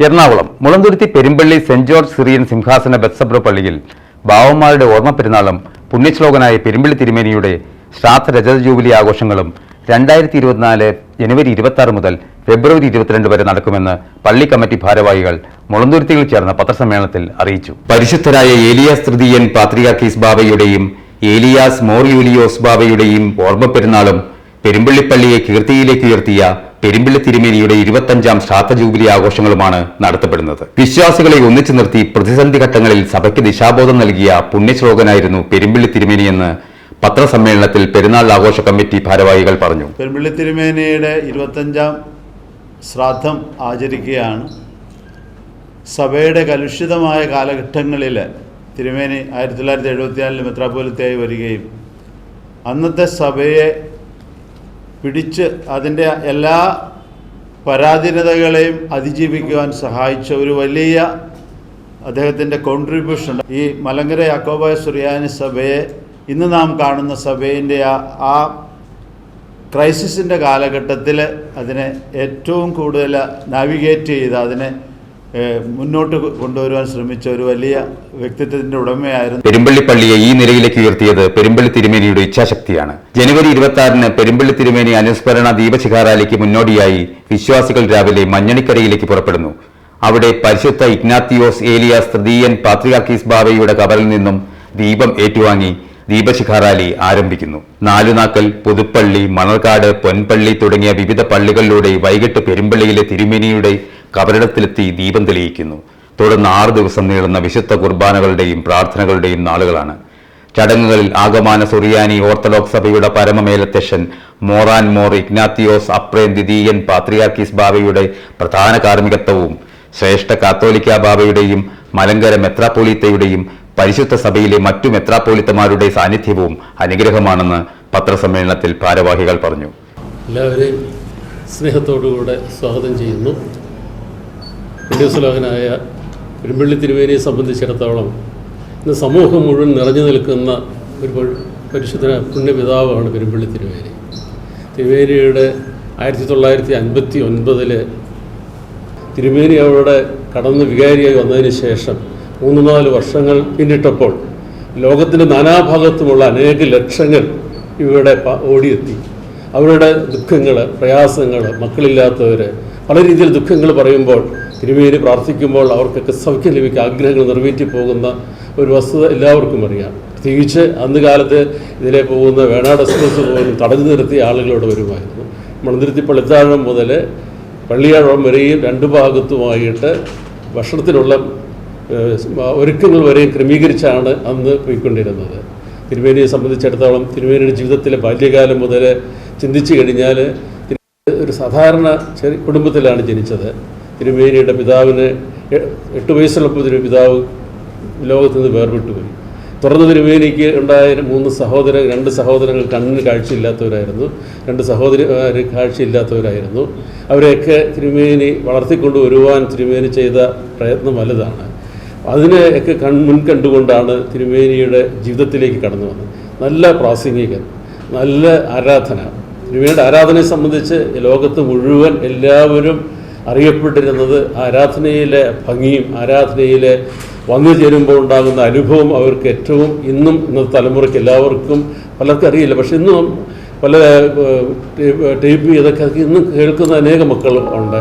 Ernakulam Mulanthuruthy Perumpally Saint George Syrian സിംഹാസന ബത്സബ്ര പള്ളിയിൽ ബാവന്മാരുടെ ഓർമ്മ പെരുന്നാളും പുണ്യശ്ലോകനായ പെരുമ്പള്ളി തിരുമേനിയുടെ ശ്രാദ്ധ രജത ജൂബിലി ആഘോഷങ്ങളും രണ്ടായിരത്തി ഇരുപത്തിനാല് ജനുവരി ഇരുപത്തി മുതൽ ഫെബ്രുവരി ഇരുപത്തിരണ്ട് വരെ നടക്കുമെന്ന് പള്ളി കമ്മിറ്റി ഭാരവാഹികൾ മുളന്തുരുത്തിയിൽ ചേർന്ന പത്രസമ്മേളനത്തിൽ അറിയിച്ചു. പരിശുദ്ധരായ ഏലിയാസ് തൃതീയൻ പാത്രിയാക്കീസ് ബാബയുടെയും ഏലിയാസ് മോർ യൂലിയോസ് ബാബയുടെയും ഓർമ്മ പെരുന്നാളും പെരുമ്പള്ളിപ്പള്ളിയെ കീർത്തിയിലേക്ക് ഉയർത്തിയ പെരുമ്പിള്ളി തിരുമേനിയുടെ ഇരുപത്തഞ്ചാം ശ്രാദ്ധ ജൂബിലി ആഘോഷങ്ങളുമാണ് നടത്തപ്പെടുന്നത്. വിശ്വാസികളെ ഒന്നിച്ചു നിർത്തി പ്രതിസന്ധി ഘട്ടങ്ങളിൽ സഭയ്ക്ക് ദിശാബോധം നൽകിയ പുണ്യശ്ലോകനായിരുന്നു പെരുമ്പിള്ളി തിരുമേനിയെന്ന് പത്രസമ്മേളനത്തിൽ പെരുന്നാൾ ആഘോഷ കമ്മിറ്റി ഭാരവാഹികൾ പറഞ്ഞു. പെരുമ്പിള്ളി തിരുമേനിയുടെ ഇരുപത്തഞ്ചാം ശ്രാദ്ധം ആചരിക്കുകയാണ്. സഭയുടെ കലുഷിതമായ കാലഘട്ടങ്ങളിൽ തിരുമേനി ആയിരത്തി തൊള്ളായിരത്തി എഴുപത്തിനാലിൽ മെത്രാപോലിത്തയായി വരികയും അന്നത്തെ സഭയെ പിടിച്ച് അതിന്റെ എല്ലാ പരാധീനതകളെയും അതിജീവിക്കുവാൻ സഹായിച്ച ഒരു വലിയ അദ്ദേഹത്തിന്റെ കോൺട്രിബ്യൂഷൻ ഈ മലങ്കര യാക്കോബായ സുറിയാനി സഭയെ ഇന്ന് നാം കാണുന്ന സഭയിന്റെ ആ ക്രൈസിസിന്റെ കാലഘട്ടത്തിൽ അതിനെ ഏറ്റവും കൂടുതൽ നാവിഗേറ്റ് ചെയ്ത് അതിനെ മുന്നോട്ട് കൊണ്ടുവരുവാൻ ശ്രമിച്ച ഒരു വലിയ വ്യക്തിത്വത്തിന്റെ ഉടമയായിരുന്നു പെരുമ്പള്ളി പള്ളിയെ ഈ നിലയിലേക്ക് ഉയർത്തിയത് പെരുമ്പള്ളി തിരുമേനിയുടെ ഇച്ഛാശക്തിയാണ്. ജനുവരി ഇരുപത്തി ആറിന് പെരുമ്പള്ളി തിരുമേനി അനുസ്മരണ ദീപശിഖാറാലിക്ക് മുന്നോടിയായി വിശ്വാസികൾ രാവിലെ മഞ്ഞണിക്കരയിലേക്ക് പുറപ്പെടുന്നു. അവിടെ പരിശുദ്ധ ഇഗ്നാത്തിയോസ് ഏലിയാസ് തൃതീയൻ പാത്രിയാക്കീസ് ബാബയുടെ കബറിൽ നിന്നും ദീപം ഏറ്റുവാങ്ങി ദീപശിഖാറാലി ആരംഭിക്കുന്നു. നാലുനാക്കൽ പുതുപ്പള്ളി മണർക്കാട് പൊൻപള്ളി തുടങ്ങിയ വിവിധ പള്ളികളിലൂടെ വൈകിട്ട് പെരുമ്പള്ളിയിലെ തിരുമേനിയുടെ കബറിടത്തിലെത്തി ദീപം തെളിയിക്കുന്നു. തുടർന്ന് ആറ് ദിവസം നീളുന്ന വിശുദ്ധ കുർബാനകളുടെയും പ്രാർത്ഥനകളുടെയും നാളുകളാണ്. ചടങ്ങുകളിൽ ആഗമാന സുറിയാനി ഓർത്തഡോക്സ് സഭയുടെ പരമമേലധ്യക്ഷൻ മോറാൻ മോർ ഇഗ്നാത്തിയോസ് അപ്രേം ദ്വിതീയൻ പാത്രിയാർക്കീസ് ബാബയുടെ പ്രധാന കാർമ്മികത്വവും ശ്രേഷ്ഠ കാത്തോലിക്ക ബാബയുടെയും മലങ്കര മെത്രാപ്പോലീത്തയുടെയും പരിശുദ്ധ സഭയിലെ മറ്റു മെത്രാപ്പോലിത്തമാരുടെ സാന്നിധ്യവും അനുഗ്രഹമാണെന്ന് പത്രസമ്മേളനത്തിൽ ഭാരവാഹികൾ പറഞ്ഞു. എല്ലാവരെയും സ്നേഹത്തോടുകൂടെ സ്വാഗതം ചെയ്യുന്നു. പുണ്യശ്ലോകനായ പെരുമ്പള്ളി തിരുവേനിയെ സംബന്ധിച്ചിടത്തോളം ഇന്ന് സമൂഹം മുഴുവൻ നിറഞ്ഞു നിൽക്കുന്ന ഒരു പരിശുദ്ധ പുണ്യപിതാവാണ് പെരുമ്പള്ളി തിരുവേനി. തിരുവേനിയുടെ ആയിരത്തി തൊള്ളായിരത്തി അൻപത്തി ഒൻപതിൽ തിരുമേനി അവിടെ കടന്ന് വികാരിയായി വന്നതിന് ശേഷം മൂന്ന് നാല് വർഷങ്ങൾ പിന്നിട്ടപ്പോൾ ലോകത്തിന്റെ നാനാഭാഗത്തുമുള്ള അനേക ലക്ഷങ്ങൾ ഇവിടെ ഓടിയെത്തി. അവരുടെ ദുഃഖങ്ങൾ പ്രയാസങ്ങൾ മക്കളില്ലാത്തവർ പല രീതിയിൽ ദുഃഖങ്ങൾ പറയുമ്പോൾ തിരുമേനി പ്രാർത്ഥിക്കുമ്പോൾ അവർക്കൊക്കെ സൗഖ്യം ലഭിക്കുക ആഗ്രഹങ്ങൾ നിറവേറ്റി പോകുന്ന ഒരു വസ്തുത എല്ലാവർക്കും അറിയാം. പ്രത്യേകിച്ച് അന്ന് കാലത്ത് ഇതിലെ പോകുന്ന വേണാട് എക്സ്പ്രസ് പോലും തടഞ്ഞു നിർത്തിയ ആളുകളോട് വരുമായിരുന്നു. മണന്തിരുത്തി പള്ളിത്താഴം മുതൽ പള്ളിയാഴം വരെയും രണ്ട് ഭാഗത്തുമായിട്ട് ഭക്ഷണത്തിനുള്ള ഒരുക്കങ്ങൾ വരെ ക്രമീകരിച്ചാണ് അന്ന് പോയിക്കൊണ്ടിരുന്നത്. തിരുമേനിയെ സംബന്ധിച്ചിടത്തോളം തിരുമേനിയുടെ ജീവിതത്തിലെ ബാല്യകാലം മുതൽ ചിന്തിച്ചു കഴിഞ്ഞാൽ ഒരു സാധാരണ ചെറിയ കുടുംബത്തിലാണ് ജനിച്ചത്. തിരുമേനിയുടെ പിതാവിന് എട്ട് വയസ്സുള്ളപ്പോൾ തിരു പിതാവ് ലോകത്ത് നിന്ന് വേർപെട്ടു പോയി. തുറന്ന തിരുമേനിക്ക് ഉണ്ടായ മൂന്ന് സഹോദര രണ്ട് സഹോദരങ്ങൾ കണ്ണിന് കാഴ്ചയില്ലാത്തവരായിരുന്നു. രണ്ട് സഹോദരി കാഴ്ചയില്ലാത്തവരായിരുന്നു. അവരെയൊക്കെ തിരുമേനി വളർത്തിക്കൊണ്ട് വരുവാൻ തിരുമേനി ചെയ്ത പ്രയത്നം വലുതാണ്. അതിനെയൊക്കെ കൺ മുൻകണ്ടുകൊണ്ടാണ് തിരുമേനിയുടെ ജീവിതത്തിലേക്ക് കടന്നു വന്നത്. നല്ല പ്രാസംഗികൻ നല്ല ആരാധന തിരുമേനിയുടെ ആരാധനയെ സംബന്ധിച്ച് ലോകത്ത് മുഴുവൻ എല്ലാവരും അറിയപ്പെട്ടിരുന്നത് ആരാധനയിലെ ഭംഗിയും ആരാധനയിലെ വന്നു ചേരുമ്പോൾ ഉണ്ടാകുന്ന അനുഭവം അവർക്ക് ഏറ്റവും ഇന്നും ഇന്നത്തെ തലമുറയ്ക്ക് എല്ലാവർക്കും പലർക്കും അറിയില്ല. പക്ഷെ ഇന്നും പല ടേപ്പ് ചെയ്തൊക്കെ ഇന്നും കേൾക്കുന്ന അനേക മക്കൾ ഉണ്ട്.